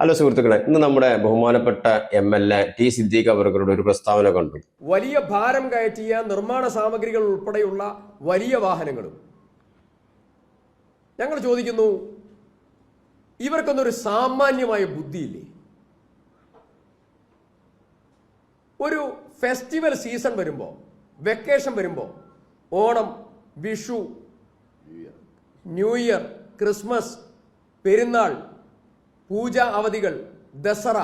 Hello സുഹൃത്തുക്കളെ ഇന്ന് നമ്മുടെ ബഹുമാനപ്പെട്ട M L A T Siddique അവർകളുടെ ഒരു പ്രസ്താവന കണ്ടു. വലിയ ഭാരം കയറ്റിയ നിർമ്മാണ സാമഗ്രികൾ ഉൾപ്പെടെയുള്ള വലിയ വാഹനങ്ങളും. ഞങ്ങൾ ചോദിക്കുന്നു ഇവർക്കൊന്നൊരു സാമാന്യമായ ബുദ്ധിയില്ലേ? ഒരു ഫെസ്റ്റിവൽ സീസൺ വരുമ്പോൾ വെക്കേഷൻ വരുമ്പോൾ Onam Vishu new year Christmas Perunnal Puja അവധികൾ Dussehra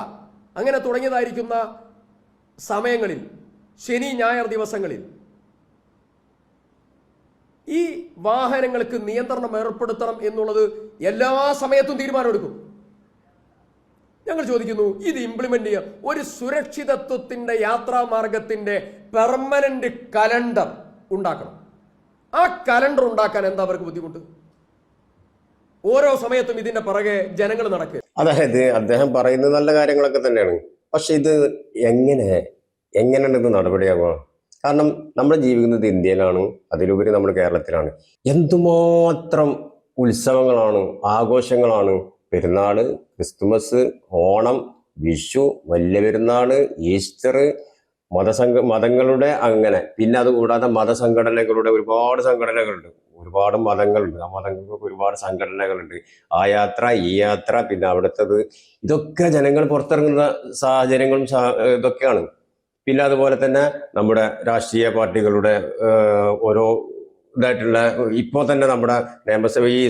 അങ്ങനെ തുടങ്ങിയതായിരിക്കുന്ന സമയങ്ങളിൽ ശനി ഞായർ ദിവസങ്ങളിൽ ഈ വാഹനങ്ങൾക്ക് നിയന്ത്രണം ഏർപ്പെടുത്തണം എന്നുള്ളത് എല്ലാ സമയത്തും തീരുമാനമെടുക്കും. ഞങ്ങൾ ചോദിക്കുന്നു ഇത് ഇംപ്ലിമെന്റ് ചെയ്യാൻ ഒരു സുരക്ഷിതത്വത്തിന്റെ യാത്രാ മാർഗത്തിന്റെ പെർമനന്റ് കലണ്ടർ ഉണ്ടാക്കണം. ആ കലണ്ടർ ഉണ്ടാക്കാൻ എന്താ അവർക്ക് ബുദ്ധിമുട്ട്? ഓരോ സമയത്തും ഇതിന്റെ പുറകെ ജനങ്ങൾ നടക്കുക. അതായത് അദ്ദേഹം പറയുന്നത് നല്ല കാര്യങ്ങളൊക്കെ തന്നെയാണ്. പക്ഷെ ഇത് എങ്ങനെ എങ്ങനെയാണ് ഇത് നടപടിയാകുക കാരണം നമ്മൾ ജീവിക്കുന്നത് ഇന്ത്യയിലാണ് അതിലുപരി നമ്മൾ കേരളത്തിലാണ്. എന്തുമാത്രം ഉത്സവങ്ങളാണ് ആഘോഷങ്ങളാണ്. പെരുന്നാൾ ക്രിസ്തുമസ് ഓണം വിഷു വലിയ പെരുന്നാൾ ഈസ്റ്റർ മതസംഘ മതങ്ങളുടെ അങ്ങനെ. പിന്നെ അതുകൂടാതെ മതസംഘടനകളുടെ ഒരുപാട് സംഘടനകളുണ്ട്. ഒരുപാട് മതങ്ങളുണ്ട്. ആ മതങ്ങൾക്ക് ഒരുപാട് സംഘടനകളുണ്ട്. ആ യാത്ര ഈ യാത്ര പിന്നെ അവിടുത്തത്. ഇതൊക്കെ ജനങ്ങൾ പുറത്തിറങ്ങുന്ന സാഹചര്യങ്ങളും ഇതൊക്കെയാണ്. പിന്നെ അതുപോലെ തന്നെ നമ്മുടെ രാഷ്ട്രീയ പാർട്ടികളുടെ ഓരോ ഇതായിട്ടുള്ള ഇപ്പോൾ തന്നെ നമ്മുടെ നിയമസഭ ഈ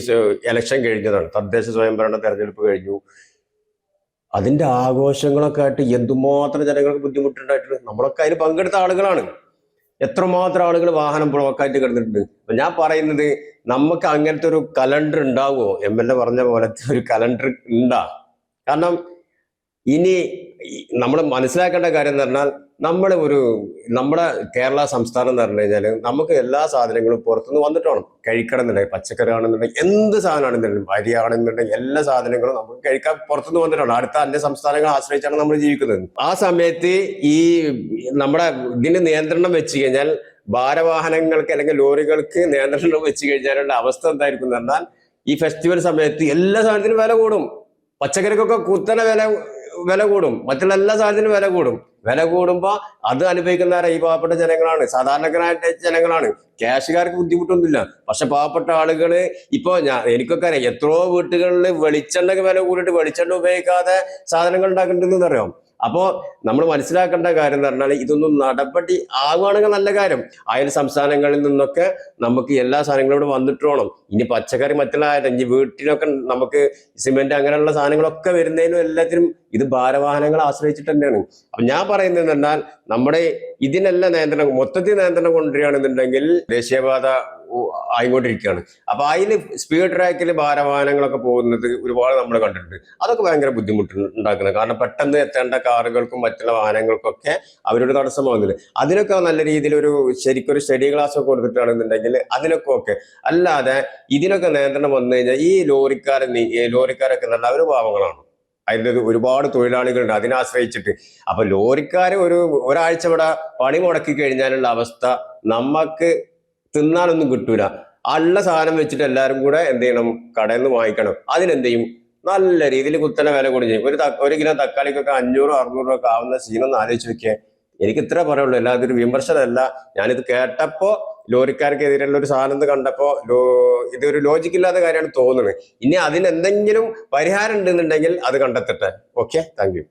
എലക്ഷൻ കഴിഞ്ഞതാണ്. തദ്ദേശ സ്വയംഭരണ തെരഞ്ഞെടുപ്പ് കഴിഞ്ഞു. അതിന്റെ ആഘോഷങ്ങളൊക്കെ ആയിട്ട് എന്തുമാത്രം ജനങ്ങൾക്ക് ബുദ്ധിമുട്ടുണ്ടായിട്ടുണ്ട്. നമ്മളൊക്കെ അതിൽ പങ്കെടുത്ത ആളുകളാണ്. എത്രമാത്രം ആളുകൾ വാഹനം ബ്ലോക്കായിട്ട് കിടന്നിട്ടുണ്ട്? അപ്പൊ ഞാൻ പറയുന്നത് നമുക്ക് അങ്ങനത്തെ ഒരു കലണ്ടർ ഉണ്ടാവുമോ എം എൽ എ പറഞ്ഞ പോലത്തെ ഒരു കലണ്ടർ ഉണ്ടാ? കാരണം ഇനി നമ്മൾ മനസ്സിലാക്കേണ്ട കാര്യം എന്ന് പറഞ്ഞാൽ നമ്മൾ ഒരു നമ്മുടെ കേരള സംസ്ഥാനം എന്ന് പറഞ്ഞു കഴിഞ്ഞാൽ നമുക്ക് എല്ലാ സാധനങ്ങളും പുറത്തുനിന്ന് വന്നിട്ടാണ്. കഴിക്കണം എന്നുണ്ടെങ്കിൽ പച്ചക്കറി ആണെന്നുണ്ടെങ്കിൽ എന്ത് സാധനമാണെന്നുണ്ടെങ്കിലും അരി ആണെന്നുണ്ടെങ്കിൽ എല്ലാ സാധനങ്ങളും നമുക്ക് കഴിക്കാൻ പുറത്തുനിന്ന് വന്നിട്ടാണ്. അടുത്ത അന്യ സംസ്ഥാനങ്ങളെ ആശ്രയിച്ചാണ് നമ്മൾ ജീവിക്കുന്നത്. ആ സമയത്ത് ഈ നമ്മുടെ ഇതിന് നിയന്ത്രണം വെച്ച് കഴിഞ്ഞാൽ ഭാരവാഹനങ്ങൾക്ക് അല്ലെങ്കിൽ ലോറികൾക്ക് നിയന്ത്രണം വെച്ച് കഴിഞ്ഞാലുള്ള അവസ്ഥ എന്തായിരിക്കും എന്ന് പറഞ്ഞാൽ ഈ ഫെസ്റ്റിവൽ സമയത്ത് എല്ലാ സാധനത്തിനും വില കൂടും. പച്ചക്കറിക്കൊക്കെ കുത്തനെ വില വില കൂടും. മറ്റുള്ള എല്ലാ സാധനത്തിനും വില കൂടും. വില കൂടുമ്പോ അത് അനുഭവിക്കുന്നവരെ ഈ പാവപ്പെട്ട ജനങ്ങളാണ്. സാധാരണക്കാരായിട്ട് ജനങ്ങളാണ്. ക്യാഷുകാർക്ക് ബുദ്ധിമുട്ടൊന്നുമില്ല. പക്ഷെ പാവപ്പെട്ട ആളുകൾ ഇപ്പൊ ഞാൻ എനിക്കൊക്കെ അറിയാം. എത്രയോ വീട്ടുകളിൽ വെളിച്ചെണ്ണക്ക് വില കൂടിയിട്ട് വെളിച്ചെണ്ണ ഉപയോഗിക്കാതെ സാധനങ്ങൾ ഉണ്ടാക്കേണ്ടതെന്ന് അറിയാം അപ്പോ നമ്മൾ മനസ്സിലാക്കേണ്ട കാര്യം എന്ന് പറഞ്ഞാൽ ഇതൊന്നും നടപടി ആവുകയാണെങ്കിൽ നല്ല കാര്യം. അയൽ സംസ്ഥാനങ്ങളിൽ നിന്നൊക്കെ നമുക്ക് എല്ലാ സാധനങ്ങളും ഇവിടെ വന്നിട്ട് വേണം ഇനി പച്ചക്കറി മറ്റുള്ള ഇനി വീട്ടിലൊക്കെ നമുക്ക് സിമെന്റ് അങ്ങനെയുള്ള സാധനങ്ങളൊക്കെ വരുന്നതിനും എല്ലാത്തിനും ഇത് ഭാരവാഹനങ്ങളെ ആശ്രയിച്ചിട്ട് തന്നെയാണ്. അപ്പൊ ഞാൻ പറയുന്നത് എന്നാൽ നമ്മുടെ ഇതിനെല്ലാം നിയന്ത്രണം മൊത്തത്തിൽ നിയന്ത്രണം കൊണ്ടുവരികയാണെന്നുണ്ടെങ്കിൽ ദേശീയപാത ആയിക്കൊണ്ടിരിക്കുകയാണ്. അപ്പൊ അതിൽ സ്പീഡ് ട്രാക്കിൽ ഭാരവാഹനങ്ങളൊക്കെ പോകുന്നത് ഒരുപാട് നമ്മൾ കണ്ടിട്ടുണ്ട്. അതൊക്കെ ഭയങ്കര ബുദ്ധിമുട്ട് ഉണ്ടാക്കുന്നത് കാരണം പെട്ടെന്ന് എത്തേണ്ട കാറുകൾക്കും മറ്റുള്ള വാഹനങ്ങൾക്കൊക്കെ അവരൊരു തടസ്സമാകുന്നത് അതിനൊക്കെ നല്ല രീതിയിൽ ഒരു ശരിക്കൊരു സ്റ്റഡി ക്ലാസ് ഒക്കെ കൊടുത്തിട്ടാണെന്നുണ്ടെങ്കിൽ അതിനൊക്കെ ഒക്കെ അല്ലാതെ ഇതിനൊക്കെ നിയന്ത്രണം വന്നു കഴിഞ്ഞാൽ ഈ ലോറിക്കാരെ ലോറിക്കാരൊക്കെ നല്ല അവർ പാവങ്ങളാണ്. അതിന്റെ ഒരുപാട് തൊഴിലാളികളുണ്ട്. അതിനെ ആശ്രയിച്ചിട്ട്. അപ്പൊ ലോറിക്കാർ ഒരു ഒരാഴ്ച ഇവിടെ പണി മുടക്കി കഴിഞ്ഞാലുള്ള അവസ്ഥ നമുക്ക് തിന്നാനൊന്നും കിട്ടൂല. ഉള്ള സാധനം വെച്ചിട്ട് എല്ലാവരും കൂടെ എന്ത് ചെയ്യണം? കടയിൽ നിന്ന് വാങ്ങിക്കണം. അതിനെന്ത് ചെയ്യും നല്ല രീതിയിൽ കുത്തനെ വില കൊടുക്കും ഒരു ഒരു കിലോ തക്കാളിക്കൊക്കെ അഞ്ഞൂറോ അറുന്നൂറോ ഒക്കെ ആവുന്ന സീനൊന്ന് ആലോചിച്ച് വെക്കേ എനിക്ക് ഇത്ര പറയുള്ളൂ. അല്ലാതെ ഒരു വിമർശനമല്ല. ഞാനിത് കേട്ടപ്പോ ലോറിക്കാർക്കെതിരെയുള്ള ഒരു സാധനം ഇത് കണ്ടപ്പോ ലോ ഇതൊരു ലോജിക്ക് ഇല്ലാത്ത കാര്യമാണ് തോന്നുന്നത്. ഇനി അതിനെന്തെങ്കിലും പരിഹാരം ഉണ്ടെന്നുണ്ടെങ്കിൽ അത് കണ്ടെത്തട്ടെ. Okay thank